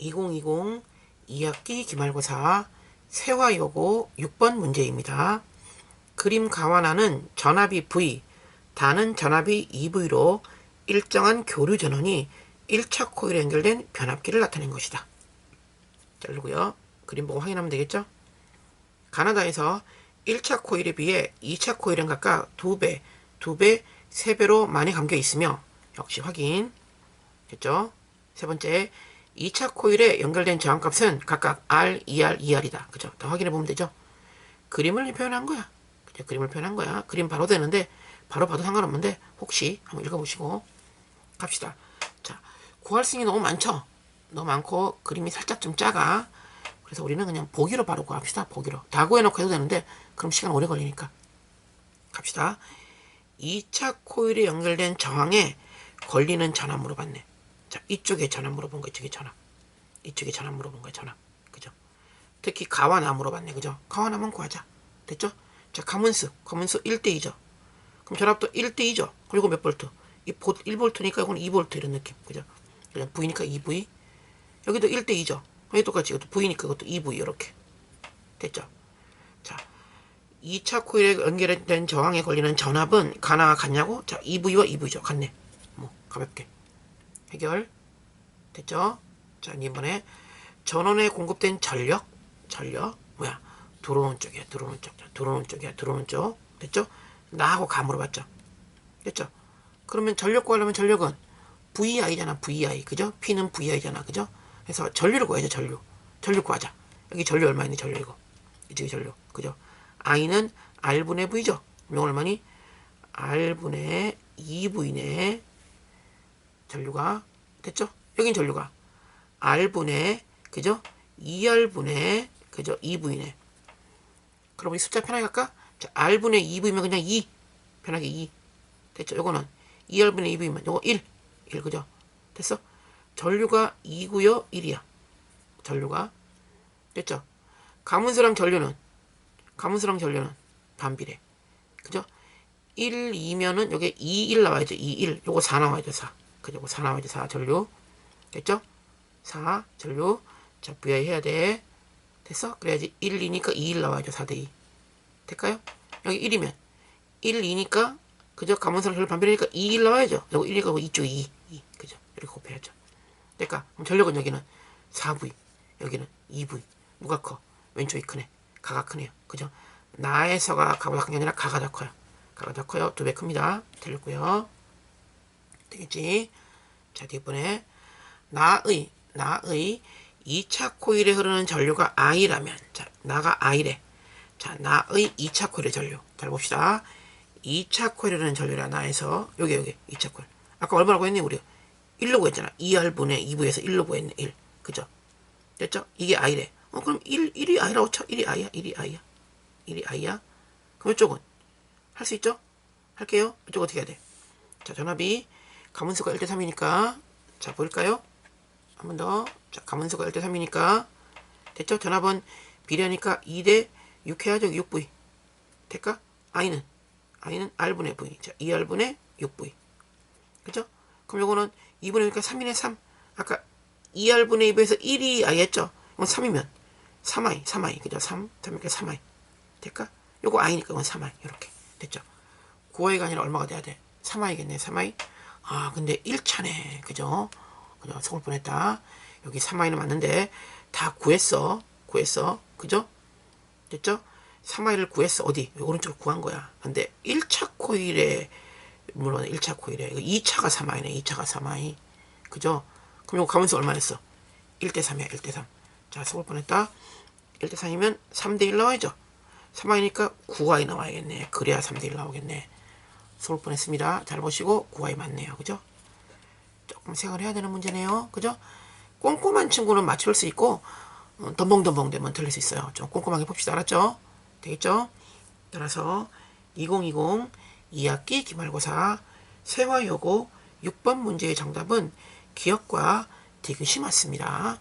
2020 2학기 기말고사 세화여고 6번 문제입니다. 그림 가완하는 전압이 V, 다는 전압이 EV로 일정한 교류 전원이 1차 코일에 연결된 변압기를 나타낸 것이다. 자르고요. 그림 보고 확인하면 되겠죠? 가나다에서 1차 코일에 비해 2차 코일은 각각 2배, 2배, 3배로 많이 감겨 있으며 역시 확인. 됐죠? 세 번째, 2차 코일에 연결된 저항값은 각각 R, 2R, 2R이다. 그죠? 더 확인해 보면 되죠? 그림을 표현한 거야. 그죠? 그림을 표현한 거야. 그림 바로 되는데, 바로 봐도 상관없는데, 혹시 한번 읽어보시고 갑시다. 자, 구할 수 있는 게 너무 많죠? 너무 많고, 그림이 살짝 좀 작아. 그래서 우리는 그냥 보기로 바로 구합시다. 보기로. 다 구해놓고 해도 되는데, 그럼 시간 오래 걸리니까. 갑시다. 2차 코일에 연결된 저항에 걸리는 전압 물어봤네. 자, 이쪽에 전압 물어본 거, 이쪽에 전압. 이쪽에 전압 물어본 거야, 전압. 그죠? 특히 가와나 물어봤네, 그죠? 가와나만 구하자. 됐죠? 자, 가문수. 가문수 1대2죠. 그럼 전압도 1대2죠. 그리고 몇 볼트? 이 보, 1볼트니까 이건 2볼트 이런 느낌. 그죠? 그냥 V니까 2V. 여기도 1대2죠. 여기 똑같이 이것도 V니까 이것도 2V 이렇게. 됐죠? 자, 2차 코일에 연결된 저항에 걸리는 전압은 가나와 같냐고? 자, EV와 EV죠. 같네. 뭐, 가볍게. 해결. 됐죠? 자, 이번에 전원에 공급된 전력. 전력. 뭐야? 들어오는 쪽이야. 들어오는 쪽. 자, 들어오는 쪽이야. 들어오는 쪽. 됐죠? 나하고 가 물어봤죠? 됐죠? 그러면 전력 구하려면 전력은 VI잖아. VI. 그죠? P는 VI잖아. 그죠? 그래서 전류를 구해야죠. 전류. 전류 구하자. 여기 전류 얼마 있니? 전류 이거. 이쪽에 전류. 그죠? I는 R분의 V죠? 이거 얼마니? R분의 2V네. 전류가. 됐죠? 여긴 전류가. R분의, 그죠? 2R분의, 그죠? 2V네. 그럼 우리 숫자 편하게 할까? 자, R분의 2V면 그냥 2. 편하게 2. 됐죠? 요거는 2R분의 2V면 요거 1. 1, 그죠? 됐어? 전류가 2고요 1이야. 전류가. 됐죠? 가문수랑 전류는 가문수랑 전류는 반비례. 그죠? 1, 2면은 여기 2, 1 나와야죠. 2, 1. 요거 4 나와야죠. 4. 요거 4 나와야죠. 4 전류. 됐죠? 4 전류. 자, VI 해야 돼. 됐어? 그래야지 1, 2니까 2, 1 나와야죠. 4대 2. 될까요? 여기 1이면 1, 2니까 그죠? 가문수랑 전류 반비례니까 2, 1 나와야죠. 요거 1이니까 이쪽 2, 2. 그죠? 이렇게 곱해야죠. 될까? 그럼 전력은 여기는 4V. 여기는 2V. 누가 커? 왼쪽이 크네. 가가 크네요. 그죠? 나에서가 가보다 큰 게 아니라 가가 더 커요. 가가 더 커요. 두 배 큽니다. 틀렸고요. 되겠지? 자, 뒷번에 나의 나의 2차 코일에 흐르는 전류가 I라면 자, 나가 I래. 자, 나의 2차 코일의 전류. 잘 봅시다. 2차 코일에 흐르는 전류라 나에서 여기 여기 2차 코일. 아까 얼마라고 했니 우리? 1로 구했잖아. 2R분의 2V에서 1로 구했네. 1. 그죠? 됐죠? 이게 I래. 어, 그럼 1, 1이 I라고 쳐. 1이 I야. 1이 I야. 1이 I야. 그럼 이쪽은? 할 수 있죠? 할게요. 이쪽 어떻게 해야 돼? 자, 전압이 가문수가 1대 3이니까. 자, 볼까요? 한 번 더. 자, 가문수가 1대 3이니까. 됐죠? 전압은 비례하니까 2대 6 해야죠. 6V. 될까? I는? I는 R분의 V. 자, 2R분의 6V. 그죠? 그럼 요거는 2분의 1니까 3이네 3. 아까 2R분의 2에서 1이 I였죠? 이건 3이면 3i, 3i, 그죠? 3, 3이니까 3i. 될까? 요거 i니까 이건 3i. 이렇게. 됐죠? 9i가 아니라 얼마가 돼야 돼? 3i겠네, 3i. 아, 근데 1차네. 그죠? 그죠? 속을 뻔했다. 여기 3i는 맞는데, 다 구했어. 구했어. 그죠? 됐죠? 3i를 구했어. 어디? 오른쪽으로 구한 거야. 근데 1차 코일에, 물론 1차 코일에, 2차가 3i네. 2차가 3i. 그죠? 그럼 이거 가면서 얼마 냈어? 1대 3이야, 1대 3. 자, 속을 뻔했다. 1대 3이면 3대 1 나와야죠. 3i니까 9i 나와야겠네. 그래야 3대 1 나오겠네. 속을 뻔했습니다. 잘 보시고 9i 맞네요. 그죠? 조금 생각을 해야 되는 문제네요. 그죠? 꼼꼼한 친구는 맞출 수 있고 어, 덤벙덤벙 되면 틀릴 수 있어요. 좀 꼼꼼하게 봅시다. 알았죠? 되겠죠? 따라서 2020 2학기 기말고사 세화여고 6번 문제의 정답은 기억과 디귿이 맞습니다.